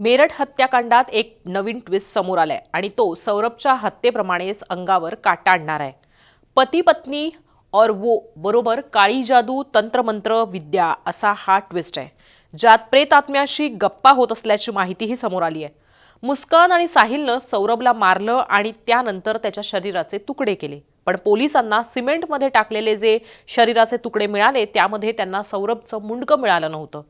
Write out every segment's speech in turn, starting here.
मेरठ हत्याकांडात एक नवीन ट्विस्ट समोर आलाय आणि तो सौरभच्या हत्येप्रमाणेच अंगावर काटा आणणार आहे. पती पत्नी और वो बरोबर काळी जादू तंत्रमंत्र विद्या असा हा ट्विस्ट आहे. ज्यात प्रेतात्म्याशी गप्पा होत असल्याची माहितीही समोर आली आहे. मुस्कान आणि साहिलनं सौरभला मारलं आणि त्यानंतर त्याच्या शरीराचे तुकडे केले. पण पोलिसांना सिमेंटमध्ये टाकलेले जे शरीराचे तुकडे मिळाले त्यामध्ये त्यांना सौरभचं मुंडकं मिळालं नव्हतं.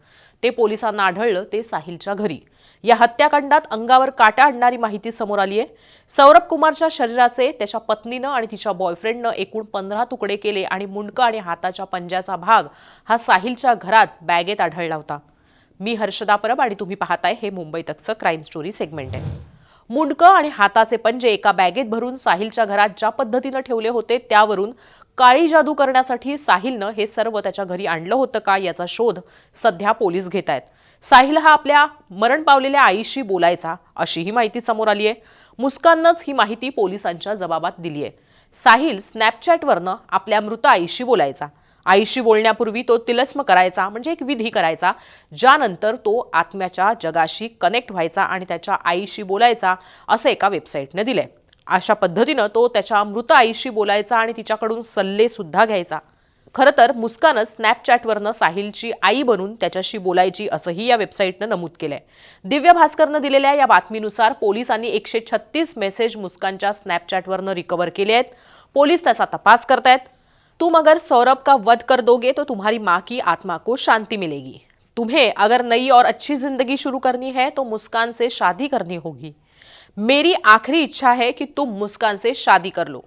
ते पोलिसांना आढळलं ते साहिलच्या घरी. या हत्याकांडात अंगावर काटा आणणारी माहिती समोर आली आहे. सौरभ कुमारच्या शरीराचे त्याच्या पत्नीनं आणि तिच्या बॉयफ्रेंडनं एकूण पंधरा तुकडे केले आणि मुंडकं आणि हाताच्या पंजाचा भाग हा साहिलच्या घरात बॅगेत आढळला होता. मी हर्षदा परब आणि तुम्ही पाहताय हे मुंबईतचं क्राईम स्टोरी सेगमेंट आहे. मुंडकं आणि हाताचे पंजे एका बॅगेत भरून साहिलच्या घरात ज्या पद्धतीनं ठेवले होते त्यावरून काळी जादू करण्यासाठी साहिलनं हे सर्व त्याच्या घरी आणलं होतं का याचा शोध सध्या पोलीस घेत आहेत. साहिल हा आपल्या मरण पावलेल्या आईशी बोलायचा अशीही माहिती समोर आली आहे मुस्काननंच ही माहिती पोलिसांच्या जबाबात दिली आहे साहिल स्नॅपचॅटवरनं आपल्या मृत आईशी बोलायचा. आईशी बोलण्यापूर्वी तो तिलस्म करायचा म्हणजे एक विधी करायचा ज्यानंतर तो आत्म्याच्या जगाशी कनेक्ट व्हायचा आणि त्याच्या आईशी बोलायचा असं एका वेबसाईटने दिलंय. अशा पद्धतीनं तो त्याच्या मृत आईशी बोलायचा आणि तिच्याकडून सल्लेसुद्धा घ्यायचा. खरं तर मुस्कानं स्नॅपचॅटवरनं साहिलची आई बनून त्याच्याशी बोलायची असंही या वेबसाईटनं नमूद केलंय. दिव्य भास्करनं दिलेल्या या बातमीनुसार पोलिसांनी एकशे छत्तीस मेसेज मुस्कानच्या स्नॅपचॅटवरनं रिकव्हर केले आहेत. पोलीस त्याचा तपास करतायत. तुम अगर सौरभ का वध कर दोगे तो तुम्हारी माँ की आत्मा को शांति मिलेगी। तुम्हें अगर नई और अच्छी ज़िंदगी शुरू करनी है तो मुस्कान से शादी करनी होगी। मेरी आखिरी इच्छा है कि तुम मुस्कान से शादी कर लो,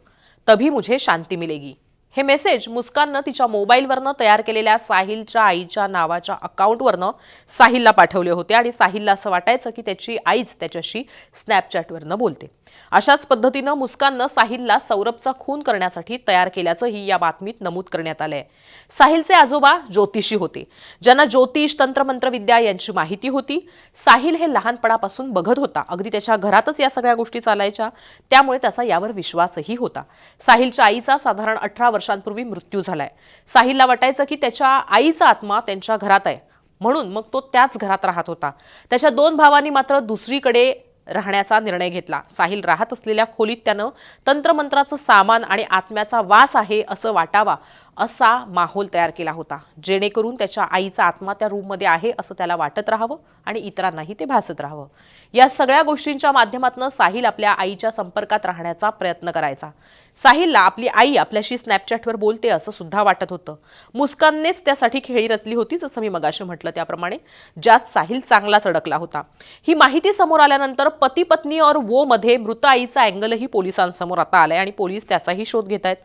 तभी मुझे शांति मिलेगी। हे मेसेज मुस्काननं तिच्या मोबाईलवरनं तयार केलेल्या साहिलच्या आईच्या नावाच्या अकाउंटवरनं साहिलला पाठवले होते आणि साहिलला असं वाटायचं की त्याची आईच त्याच्याशी स्नॅपचॅटवरनं बोलते. अशाच पद्धतीनं मुस्काननं साहिलला सौरभचा खून करण्यासाठी तयार केल्याचंही या बातमीत नमूद करण्यात आलंय. साहिलचे आजोबा ज्योतिषी होते. ज्यांना ज्योतिष तंत्रमंत्रविद्या यांची माहिती होती साहिल हे लहानपणापासून बघत होता. अगदी त्याच्या घरातच या सगळ्या गोष्टी चालायच्या. त्यामुळे त्याचा यावर विश्वासही होता. साहिलच्या आईचा साधारण अठरा वर्ष वर्षांपूर्वी मृत्यू झालाय. साहिलला वाटायचं की त्याच्या आईचा आत्मा त्यांच्या घरात आहे. म्हणून मग तो त्याच घरात राहत होता. त्याच्या दोन भावांनी मात्र दुसरीकडे राहण्याचा निर्णय घेतला. साहिल राहत असलेल्या खोलीत त्यानं तंत्रमंत्राचं सामान आणि आत्म्याचा वास आहे असं वाटावा असा माहोल तयार केला होता. जेणेकरून त्याच्या आईचा आत्मा त्या रूममध्ये आहे असं त्याला वाटत राहावं आणि इतरांनाही ते भासत राहावं. या सगळ्या गोष्टींच्या माध्यमातून साहिल आपल्या आईच्या संपर्कात राहण्याचा प्रयत्न करायचा. साहिलला आपली आई आपल्याशी स्नॅपचॅटवर बोलते असं सुद्धा वाटत होतं. मुस्काननेच त्यासाठी खेळी रचली होती जसं मी मगाशी म्हटलं त्याप्रमाणे ज्यात साहिल चांगलाच अडकला होता. ही माहिती समोर आल्यानंतर पती पत्नी और वो मध्ये मृत आईचा अँगलही पोलिसांसमोर आता आलाय आणि पोलीस त्याचाही शोध घेत आहेत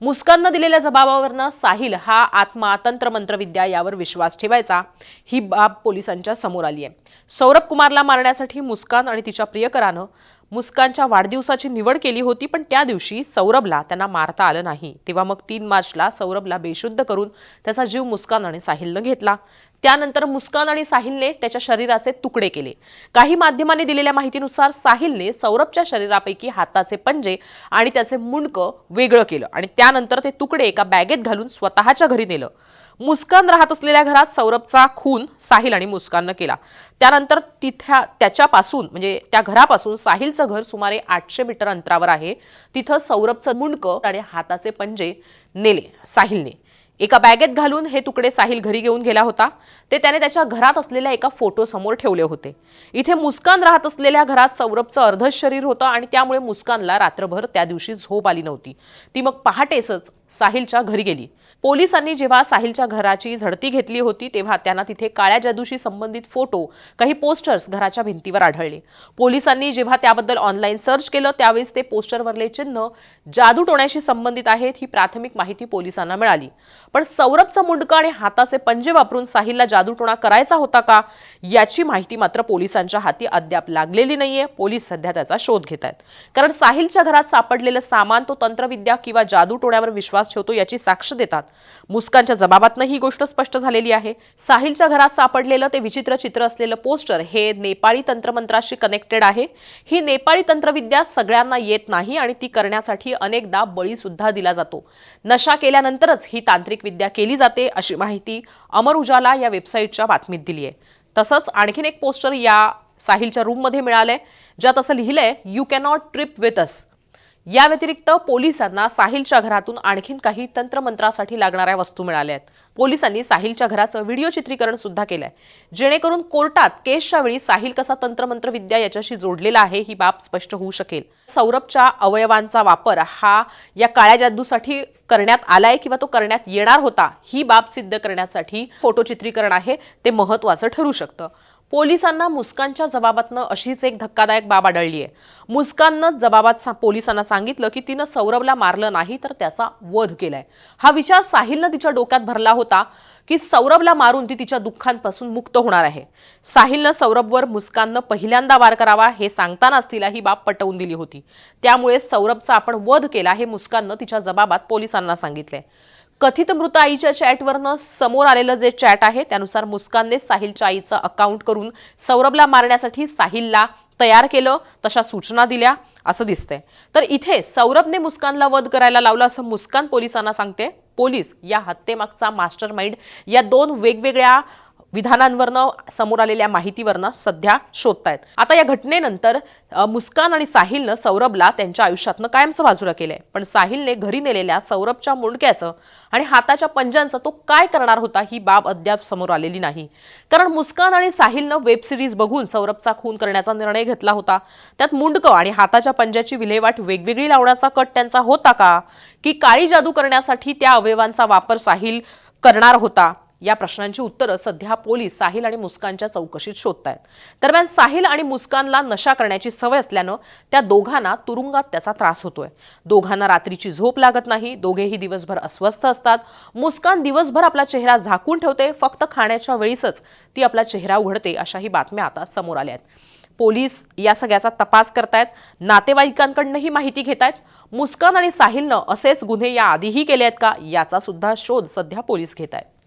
मुस्काननं दिलेल्या जबाबावरनं साहिल हा आत्मा तंत्रमंत्रविद्या यावर विश्वास ठेवायचा. ही बाब पोलिसांच्या समोर आली आहे. सौरभ कुमारला मारण्यासाठी मुस्कान आणि तिच्या प्रियकरानं मुस्कानच्या वाढदिवसाची निवड केली होती पण त्या दिवशी सौरभला त्यांना मारता आलं नाही. तेव्हा मग तीन मार्चला सौरभला बेशुद्ध करून त्याचा जीव मुस्कान आणि साहिलनं घेतला. त्यानंतर मुस्कान आणि साहिलने त्याच्या शरीराचे तुकडे केले. काही माध्यमांनी दिलेल्या माहितीनुसार साहिलने सौरभच्या शरीरापैकी हाताचे पंजे आणि त्याचे मुंडकं वेगळं केलं आणि त्यानंतर ते तुकडे एका बॅगेत घालून स्वतःच्या घरी नेलं. मुस्कान राहत असलेल्या घरात सौरभचा खून साहिल आणि मुस्काननं केला. त्यानंतर तिथ्या त्याच्यापासून म्हणजे त्या घरापासून साहिलचं घर सुमारे आठशे मीटर अंतरावर आहे. तिथं सौरभचं मुंडकं आणि हाताचे पंजे नेले साहिलने. एका बॅगेत घालून हे तुकडे साहिल घरी घेऊन गेला होता. ते त्याने त्याच्या घरात असलेल्या एका फोटोसमोर ठेवले होते. इथे मुस्कान राहत असलेल्या घरात सौरभचं अर्धच शरीर होतं आणि त्यामुळे मुस्कानला रात्रभर त्या दिवशी झोप आली नव्हती. ती मग पहाटेसच साहिलच्या घरी गेली. पोलिसांनी जेव्हा साहिलच्या घराची झडती घेतली होती तेव्हा त्यांना तिथे काळ्या जादूशी संबंधित फोटो काही पोस्टर्स घराच्या भिंतीवर आढळले. पोलिसांनी जेव्हा त्याबद्दल ऑनलाईन सर्च केलं त्यावेळेस ते पोस्टरवरले चिन्ह जादू टोण्याशी संबंधित आहेत ही प्राथमिक माहिती पोलिसांना मिळाली. पण सौरभचं मुंडकं आणि हाताचे पंजे वापरून साहिलला जादूटोणा करायचा होता का याची माहिती मात्र पोलिसांच्या हाती अद्याप लागलेली नाहीये. पोलीस सध्या त्याचा शोध घेत आहेत कारण साहिलच्या घरात सापडलेलं सामान तो तंत्रविद्या किंवा जादूटोण्यावर विश्वास ठेवतो याची साक्ष देतात. मुस्कानच्या जबाबातनं ही गोष्ट स्पष्ट झालेली आहे. साहिलच्या घरात सापडलेलं ते विचित्र चित्र असलेलं पोस्टर हे नेपाळी तंत्रमंत्राशी कनेक्टेड आहे. ही नेपाळी तंत्रविद्या सगळ्यांना येत नाही आणि ती करण्यासाठी अनेकदा बळी सुद्धा दिला जातो. नशा केल्यानंतरच ही तांत्रिक विद्या केली जाते अशी माहिती अमर उजाला या वेबसाईटच्या बातमीत दिली आहे. तसंच आणखीन एक पोस्टर या साहिलच्या रूममध्ये मिळालंय ज्यात असं लिहिलंय you cannot trip with us या व्यतिरिक्त पोलिसांना साहिलच्या घरातून आणखीन काही तंत्रमंत्रासाठी लागणाऱ्या वस्तू मिळाल्या आहेत. पोलिसांनी साहिलच्या घराचं व्हिडिओ चित्रीकरण सुद्धा केलंय. जेणेकरून कोर्टात केसच्या वेळी साहिल कसा तंत्रमंत्र विद्या याच्याशी जोडलेला आहे ही बाब स्पष्ट होऊ शकेल. सौरभच्या अवयवांचा वापर हा या काळ्या जादूसाठी करण्यात आलाय किंवा तो करण्यात येणार होता ही बाब सिद्ध करण्यासाठी फोटो चित्रीकरण आहे ते महत्वाचं ठरू शकतं. पोलिसांना मुस्कानच्या जबाबातनं अशीच एक धक्कादायक बाब आढळली आहे मुस्काननं जबाबात सा- पोलिसांना सांगितलं की तिनं सौरभला मारलं नाही तर त्याचा वध केलाय. हा विचार साहिलनं तिच्या डोक्यात भरला होता की सौरभला मारून ती तिच्या दुःखांपासून मुक्त होणार आहे. साहिलनं सौरभवर मुस्काननं पहिल्यांदा वार करावा हे सांगतानाच तिला ही बाब पटवून दिली होती. त्यामुळे सौरभचा आपण वध केला हे मुस्काननं तिच्या जबाबात पोलिसांना सांगितलंय. कथित मृत आईच्या चॅटवरनं समोर आलेलं जे चॅट आहे त्यानुसार मुस्कानने साहिलच्या आईचं अकाउंट करून सौरभला मारण्यासाठी साहिलला तयार केलं तशा सूचना दिल्या असं दिसतंय. तर इथे सौरभने मुस्कानला वध करायला लावलं असं मुस्कान पोलिसांना सांगते. पोलीस या हत्येमागचा मास्टर माइंड या दोन वेगवेगळ्या विधानांवरनं समोर आलेल्या माहितीवरनं सध्या शोधतायत. आता या घटनेनंतर मुस्कान आणि साहिलनं सौरभला त्यांच्या आयुष्यातनं कायमचं बाजूला केलंय. पण साहिलने घरी नेलेल्या सौरभच्या मुंडक्याचं आणि हाताच्या पंजांचं तो काय करणार होता ही बाब अद्याप समोर आलेली नाही. कारण मुस्कान आणि साहिलनं वेब सिरीज बघून सौरभचा खून करण्याचा निर्णय घेतला होता. त्यात मुंडकं आणि हाताच्या पंजाची विल्हेवाट वेगवेगळी लावण्याचा कट त्यांचा होता का? की काळी जादू करण्यासाठी त्या अवयवांचा वापर साहिल करणार होता? या प्रश्नांची उत्तरं सध्या पोलीस साहिल आणि मुस्कानच्या चौकशीत शोधतायत. दरम्यान साहिल आणि मुस्कानला नशा करण्याची सवय असल्यानं त्या दोघांना तुरुंगात त्याचा त्रास होतोय. दोघांना रात्रीची झोप लागत नाही दोघेही दिवसभर अस्वस्थ असतात. मुस्कान दिवसभर आपला चेहरा झाकून ठेवते फक्त खाण्याच्या वेळीसच ती आपला चेहरा उघडते अशाही बातम्या आता समोर आल्या आहेत. पोलीस या सगळ्याचा तपास करतायत नातेवाईकांकडनंही माहिती घेत आहेत मुस्कान आणि साहिलनं असेच गुन्हे या आधीही केले आहेत का याचा सुद्धा शोध सध्या पोलीस घेत आहेत